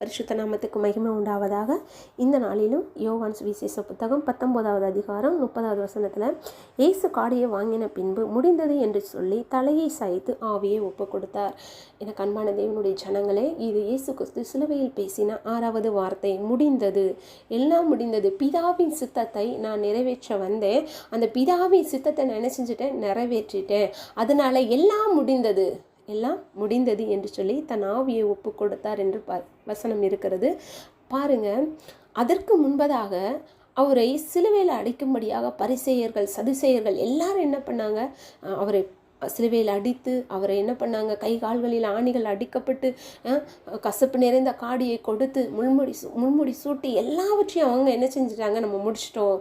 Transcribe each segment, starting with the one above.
பரிசுத்த நாமத்துக்கு மகிமை உண்டாவதாக. இந்த நாளிலும் யோவான் சுவிசேஷ புத்தகம் பத்தொன்பதாவது அதிகாரம் முப்பதாவது வசனத்தில் இயேசு காடியை வாங்கின பின்பு முடிந்தது என்று சொல்லி தலையை சாய்த்து ஆவியை ஒப்பு கொடுத்தார் என அன்பான தேவனுடைய ஜனங்களே இது இயேசு கிறிஸ்து சிலுவையில் பேசின ஆறாவது வார்த்தை முடிந்தது. எல்லாம் முடிந்தது. பிதாவின் சித்தத்தை நான் நிறைவேற்ற வந்தேன். அந்த பிதாவின் சித்தத்தை நினைச்சிட்டேன் செஞ்சுட்டேன்? நிறைவேற்றிட்டேன். அதனால எல்லாம் முடிந்தது. எல்லாம் முடிந்தது என்று சொல்லி தன் ஆவியை ஒப்பு கொடுத்தார் என்று ப வசனம் இருக்கிறது. பாருங்க அதற்கு முன்பதாக அவரை சிலுவையில் அடிக்கும்படியாக பரிசெயர்கள் சதுசேயர்கள் எல்லாரும் என்ன பண்ணாங்க? அவரை சிலுவையில் அடித்து அவரை என்ன பண்ணாங்க? கை கால்களில் ஆணிகள் அடிக்கப்பட்டு கசப்பு நிறைந்த காடியை கொடுத்து முள்முடி சூ- முள்முடி சூட்டி எல்லாவற்றையும் அவங்க என்ன செஞ்சிட்டாங்க? நம்ம முடிச்சிட்டோம்.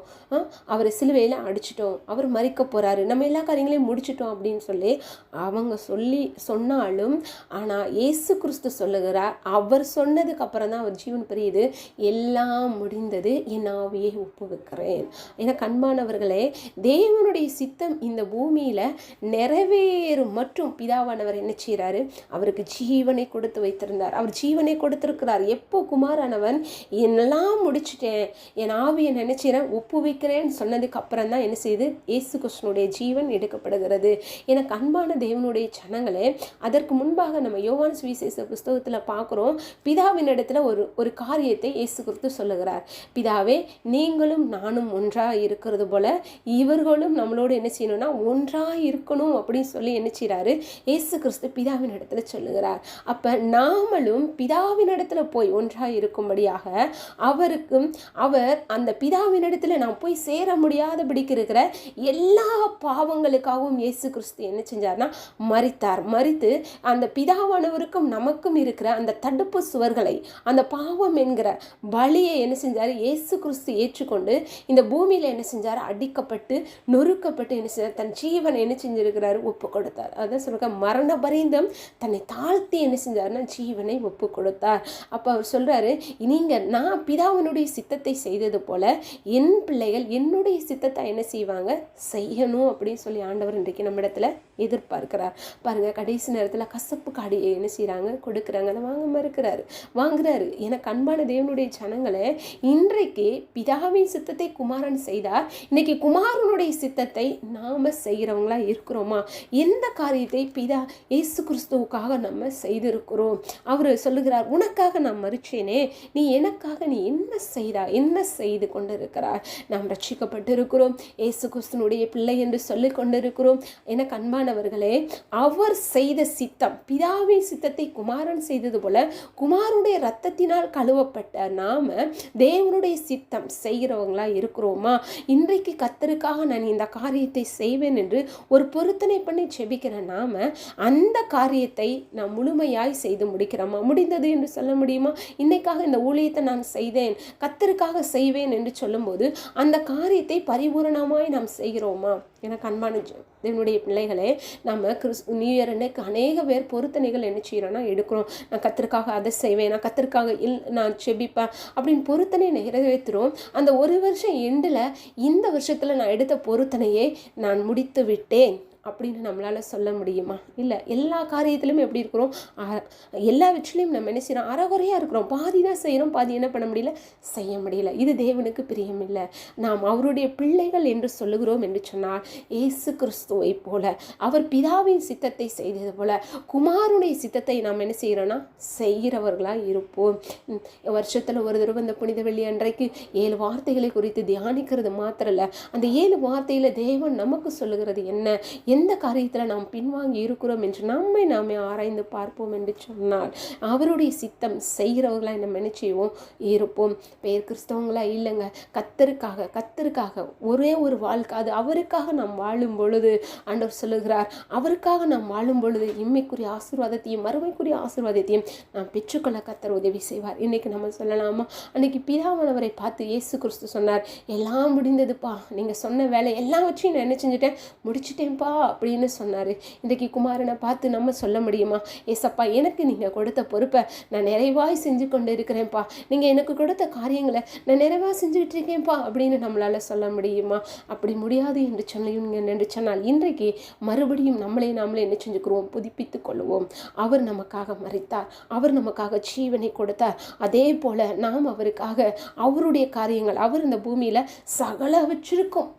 அவரை சிலுவையில் அடிச்சிட்டோம். அவர் மறிக்க போகிறாரு நம்ம எல்லா காரியங்களையும் முடிச்சிட்டோம் அப்படின்னு சொல்லி அவங்க சொல்லி சொன்னாலும் ஆனால் இயேசு கிறிஸ்து சொல்லுகிறார் அவர் சொன்னதுக்கு அப்புறம் தான் அவர் ஜீவன் புரியுது. எல்லாம் முடிந்தது என் ஆவியை ஒப்புவிக்கிறேன். ஏன்னா கண்மானவர்களே தேவனுடைய சித்தம் இந்த பூமியில் நிறைய நிறைவேறும். மற்றும் பிதாவானவர் என்ன செய்கிறாரு அவருக்கு ஜீவனை கொடுத்து வைத்திருந்தார். அவர் ஜீவனை கொடுத்திருக்கிறார். எப்போ குமாரானவன் என்னெல்லாம் முடிச்சுட்டேன் என் ஆவியை நினைச்சிறேன் ஒப்புவிக்கிறேன்னு சொன்னதுக்கு அப்புறம் தான் என்ன செய்யுது இயேசு கிருஷ்ணனுடைய ஜீவன் எடுக்கப்படுகிறது. எனக்கு அன்பான தேவனுடைய சனங்களே அதற்கு முன்பாக நம்ம யோவான் சுவிசேஷ புஸ்தகத்தில் பார்க்குறோம். பிதாவின் இடத்துல ஒரு ஒரு காரியத்தை இயேசு குறித்து சொல்லுகிறார். பிதாவே நீங்களும் நானும் ஒன்றாக இருக்கிறது போல இவர்களும் நம்மளோடு என்ன செய்யணும்னா ஒன்றாக இருக்கணும் அப்படி அப்படின்னு சொல்லி என்ன செய்கிறாரு இயேசு கிறிஸ்து பிதாவின் இடத்துல சொல்லுகிறார். அப்போ நாமளும் பிதாவின் இடத்துல போய் ஒன்றாக இருக்கும்படியாக அவருக்கும் அவர் அந்த பிதாவின் இடத்துல நாம் போய் சேர முடியாதபடிக்கு இருக்கிற எல்லா பாவங்களுக்காகவும் இயேசு கிறிஸ்து என்ன செஞ்சார்னா மறித்தார் மறித்து அந்த பிதாவானவருக்கும் நமக்கும் இருக்கிற அந்த தடுப்பு சுவர்களை அந்த பாவம் என்கிற பலியை என்ன செஞ்சார்? இயேசு கிறிஸ்து ஏற்றுக்கொண்டு இந்த பூமியில் என்ன செஞ்சார்? அடிக்கப்பட்டு நொறுக்கப்பட்டு என்ன செஞ்சார்? தன் ஜீவனை என்ன செஞ்சிருக்கிறாரு? ஒப்பு கொடுத்தார். அதான் சொல்கிற மரண பரிந்தம் தன்னை தாழ்த்தி என்ன செஞ்சார்னா ஜீவனை ஒப்பு கொடுத்தார். அப்போ அவர் சொல்கிறாரு நீங்க நான் பிதாவினுடைய சித்தத்தை செய்தது போல என் பிள்ளைகள் என்னுடைய சித்தத்தை என்ன செய்வாங்க? செய்யணும் அப்படின்னு சொல்லி ஆண்டவர் இன்றைக்கு நம்ம இடத்துல எதிர்பார்க்கிறார். பாருங்க கடைசி நேரத்தில் கசப்பு காடியை என்ன செய்கிறாங்க கொடுக்குறாங்க. அதை வாங்க மறுக்கிறாரு வாங்குறாரு. எனக்கு அன்பான தேவனுடைய ஜனங்களை இன்றைக்கு பிதாவின் சித்தத்தை குமாரன் செய்தார். இன்னைக்கு குமாரனுடைய சித்தத்தை நாம செய்கிறவங்களா இருக்கிறோமா? எந்த காரியத்தை பிதா இயேசு கிறிஸ்துவுக்காக நம்ம செய்திருக்கிறோம்? அவர் சொல்லுகிறார் உனக்காக நான் மறிச்சேனே நீ எனக்காக நீ என்ன செய்தா என்ன செய்து கொண்டிருக்கிறார் நாம் ரட்சிக்கப்பட்டிருக்கிறோம் இயேசு கிறிஸ்துனுடைய பிள்ளை என்று சொல்லி கொண்டிருக்கிறோம். எனக்கு அன்பானவர்களே அவர் செய்த சித்தம் பிதாவின் சித்தத்தை குமாரன் செய்தது போல குமாரனுடைய ரத்தத்தினால் கழுவப்பட்ட நாம தேவனுடைய சித்தம் செய்கிறவங்களா இருக்கிறோமா? இன்றைக்கு கத்தருக்காக நான் இந்த காரியத்தை செய்வேன் என்று ஒரு பொருத்தனை பண்ணி செபிக்கிற நாம் அந்த காரியத்தை நான் முழுமையாய் செய்து முடிக்கிறோமா? முடிந்தது என்று சொல்ல முடியுமா? இன்னைக்காக இந்த ஊழியத்தை நான் செய்தேன் கத்தருக்காக செய்வேன் என்று சொல்லும்போது அந்த காரியத்தை பரிபூரணமாய் நாம் செய்கிறோமா? எனக்கு அன்பான என்னுடைய பிள்ளைகளே நம்ம கிறிஸ் நியூ இயர் அன்னைக்கு அநேக பேர் பொருத்தனைகள் என்ன செய்கிறோன்னா எடுக்கிறோம். நான் கத்திற்காக அதை செய்வேன் நான் கத்திற்காக இல் நான் செபிப்பேன் அப்படின்னு பொருத்தனை நிறைவேற்றுறோம். அந்த ஒரு வருஷம் எண்டில் இந்த வருஷத்தில் நான் எடுத்த பொருத்தனையை நான் முடித்து விட்டேன். அப்படின்னு நம்மளால் சொல்ல முடியுமா? இல்லை எல்லா காரியத்திலும் எப்படி இருக்கிறோம்? எல்லா வெற்றிலையும் நம்ம என்ன செய்கிறோம் அறகுறையாக இருக்கிறோம். பாதி தான் செய்கிறோம் பாதி என்ன பண்ண முடியல? செய்ய முடியல. இது தேவனுக்கு பிரியமில்லை நாம் அவருடைய பிள்ளைகள் என்று சொல்லுகிறோம் என்று சொன்னால் இயேசு கிறிஸ்துவை போல அவர் பிதாவின் சித்தத்தை செய்தது போல குமாருடைய சித்தத்தை நாம் என்ன செய்கிறோன்னா செய்கிறவர்களாக இருப்போம். வருஷத்தில் ஒரு தடவை இந்த புனித வெள்ளி அன்றைக்கு ஏழு வார்த்தைகளை குறித்து தியானிக்கிறது மாத்திரம் இல்லை அந்த ஏழு வார்த்தையில் தேவன் நமக்கு சொல்லுகிறது என்ன? எந்த காரியத்தில் நாம் பின்வாங்கி இருக்கிறோம் என்று நம்மை நாமே ஆராய்ந்து பார்ப்போம் என்று சொன்னால் அவருடைய சித்தம் செய்கிறவர்களாக நம்ம என்ன இருப்போம். பெயர் கிறிஸ்தவங்களா? இல்லைங்க. கத்தருக்காக கத்தருக்காக ஒரே ஒரு வாழ்க்கை. அது அவருக்காக நாம் வாழும் பொழுது ஆண்டவர் சொல்லுகிறார் அவருக்காக நாம் வாழும் பொழுது இம்மைக்குரிய ஆசீர்வாதத்தையும் மறுமைக்குரிய ஆசீர்வாதத்தையும் நாம் பெற்றுக்கொள்ள கத்தர் உதவி செய்வார். இன்னைக்கு நம்ம சொல்லலாமா? அன்னைக்கு பிதாவானவரை பார்த்து இயேசு கிறிஸ்து சொன்னார் எல்லாம் முடிந்ததுப்பா. நீங்கள் சொன்ன வேலை எல்லாவற்றையும் நான் என்ன செஞ்சுட்டேன்? முடிச்சிட்டேன்ப்பா. அப்படின்னு சொன்னார். இன்றைக்கு குமாரனை பார்த்து நம்ம சொல்ல முடியுமா? ஏசப்பா எனக்கு நீங்கள் கொடுத்த பொறுப்பை நான் நிறைவாய் செஞ்சு கொண்டு இருக்கிறேன்ப்பா நீங்கள் எனக்கு கொடுத்த காரியங்களை நான் நிறைவாக செஞ்சுக்கிட்டு இருக்கேன்ப்பா அப்படின்னு நம்மளால் சொல்ல முடியுமா? அப்படி முடியாது என்று சொன்னீங்க என்று சொன்னால் இன்றைக்கு மறுபடியும் நம்மளே நாமளே என்ன செஞ்சுக்கிறோம்? புதுப்பித்து கொள்வோம். அவர் நமக்காக மறித்தார். அவர் நமக்காக ஜீவனை கொடுத்தார். அதே போல நாம் அவருக்காக அவருடைய காரியங்கள் அவர் இந்த பூமியில் சகலவற்றிற்கும்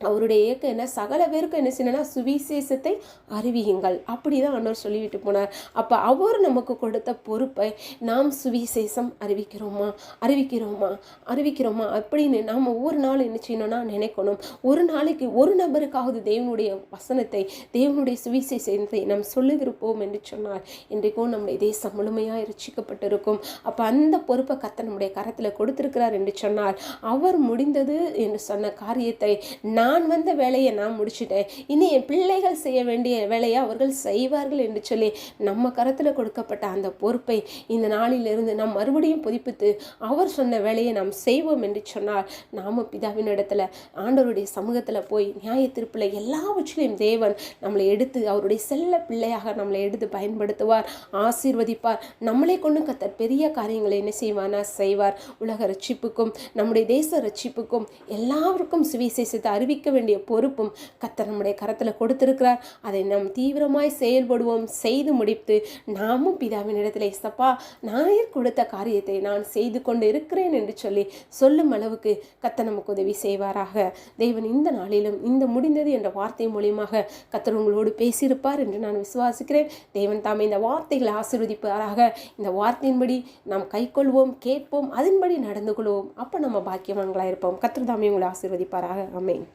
அவருடைய ஏக்கம் என்ன சகல பேருக்கும் என்ன செய்யணும்னா சுவிசேஷத்தை அறிவியுங்கள். அப்படி தான் அண்ணர் சொல்லிவிட்டு போனார். அப்போ அவர் நமக்கு கொடுத்த பொறுப்பை நாம் சுவிசேஷம் அறிவிக்கிறோமா? அறிவிக்கிறோமா? அறிவிக்கிறோமா? அப்படின்னு நாம் ஒவ்வொரு நாள் என்ன செய்யணும்னா நினைக்கணும். ஒரு நாளைக்கு ஒரு நபருக்காவது தேவனுடைய வசனத்தை தேவனுடைய சுவிசேஷத்தை நாம் சொல்லியிருப்போம் என்று சொன்னார். இன்றைக்கும் நம்முடைய தேசம் முழுமையாக ரசிக்கப்பட்டிருக்கும் அப்போ அந்த பொறுப்பை கத்த நம்முடைய கரத்தில் கொடுத்திருக்கிறார் என்று சொன்னார். அவர் முடிந்தது என்று சொன்ன காரியத்தை நான் நான் வந்த வேலையை நான் முடிச்சிட்டேன். இனி என் பிள்ளைகள் செய்ய வேண்டிய வேலையை அவர்கள் செய்வார்கள் என்று சொல்லி நம்ம கரத்தில் கொடுக்கப்பட்ட அந்த பொறுப்பை இந்த நாளிலிருந்து நாம் மறுபடியும் புதுப்பித்து அவர் சொன்ன வேலையை நாம் செய்வோம் என்று சொன்னால் நாம பிதாவின் இடத்துல ஆண்டவருடைய சமூகத்தில் போய் நியாய திருப்பில் எல்லாவற்றிலையும் தேவன் நம்மளை எடுத்து அவருடைய செல்ல பிள்ளையாக நம்மளை எடுத்து பயன்படுத்துவார் ஆசீர்வதிப்பார். நம்மளை கொண்டு கத்தர் பெரிய காரியங்களை என்ன செய்வானா? செய்வார். உலக ரட்சிப்புக்கும் நம்முடைய தேச ரட்சிப்புக்கும் எல்லாருக்கும் சுவிசேஷத்தை அறிவிக்க அறிவிக்க வேண்டிய பொறுப்பும் கத்தர் நம்முடைய கரத்தில் கொடுத்திருக்கிறார். அதை நாம் தீவிரமாய் செயல்படுவோம் செய்து முடித்து நாமும் பிதாவின் இடத்துல இசப்பா நாயர் கொடுத்த காரியத்தை நான் செய்து கொண்டு இருக்கிறேன் என்று சொல்லி சொல்லும் அளவுக்கு கத்த நமக்கு உதவி செய்வாராக. தேவன் இந்த நாளிலும் இந்த முடிந்தது என்ற வார்த்தை மூலியமாக கத்தர் உங்களோடு பேசியிருப்பார் என்று நான் விசுவாசிக்கிறேன். தேவன் தாம் இந்த வார்த்தைகளை ஆசீர்வதிப்பாராக. இந்த வார்த்தையின்படி நாம் கைக்கொள்வோம் கேட்போம் அதன்படி நடந்து கொள்வோம். அப்போ நம்ம பாக்கியவான்களாக இருப்போம் கத்தர் தாமே உங்களை ஆசீர்வதிப்பாராக. அமேன்